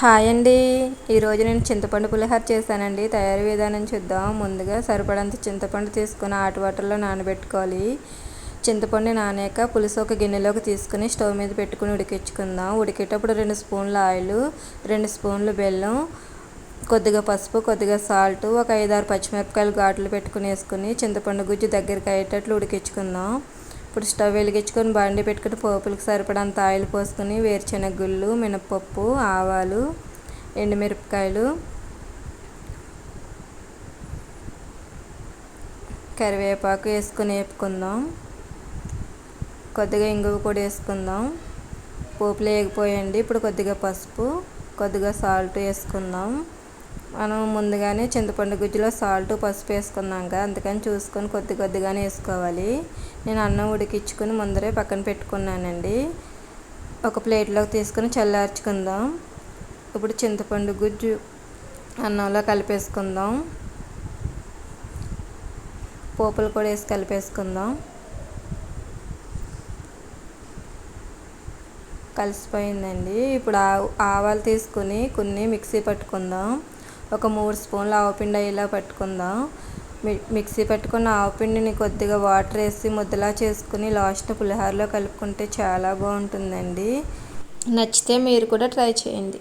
Hi అండి. ఈరోజు నేను చింతపండు పులిహోర చేశానండి. తయారీ విధానం చూద్దాం. ముందుగా సరిపడంత చింతపండు తీసుకుని ఆట వాటర్లో నానబెట్టుకోవాలి. చింతపండు నానాక పులుసు ఒక గిన్నెలోకి తీసుకుని స్టవ్ మీద పెట్టుకుని ఉడికించుకుందాం. ఉడికేటప్పుడు రెండు స్పూన్ల ఆయిల్ రెండు స్పూన్లు బెల్లం కొద్దిగా పసుపు కొద్దిగా సాల్ట్ ఒక ఐదారు పచ్చిమిరపకాయలు ఘాట్లు పెట్టుకుని వేసుకుని చింతపండు గుజ్జు దగ్గరికి అయ్యేటట్లు ఉడికించుకుందాం. ఇప్పుడు స్టవ్ వెలిగించుకొని బండి పెట్టుకుని పోపులకు సరిపడంత ఆయిల్ పోసుకొని వేరుశెనగ గుళ్ళు మినపప్పు ఆవాలు ఎండుమిరపకాయలు కరివేపాకు వేసుకొని వేపుకుందాం. కొద్దిగా ఇంగువ కూడా వేసుకుందాం. పోపులు వేగిపోయండి ఇప్పుడు కొద్దిగా పసుపు కొద్దిగా సాల్ట్ వేసుకుందాం. మనం ముందుగానే చింతపండు గుజ్జులో సాల్ట్ పసుపు వేసుకున్నాం కదా అందుకని చూసుకొని కొద్ది కొద్దిగానే వేసుకోవాలి. నేను అన్నం ఉడికించుకుని ముందరే పక్కన పెట్టుకున్నానండి. ఒక ప్లేట్లోకి తీసుకొని చల్లార్చుకుందాం. ఇప్పుడు చింతపండు గుజ్జు అన్నంలో కలిపేసుకుందాం. పోపులు కూడా వేసి కలిపేసుకుందాం. కలిసిపోయిందండి. ఇప్పుడు ఆవాలు తీసుకుని కొన్ని మిక్సీ పట్టుకుందాం. ఒక మూడు స్పూన్ల ఆవపిండి అయ్యేలా పట్టుకుందాం. మిక్సీ పట్టుకున్న ఆవపిండిని కొద్దిగా వాటర్ వేసి ముద్దలా చేసుకుని లాస్ట్ పులిహోరలో కలుపుకుంటే చాలా బాగుంటుందండి. నచ్చితే మీరు కూడా ట్రై చేయండి.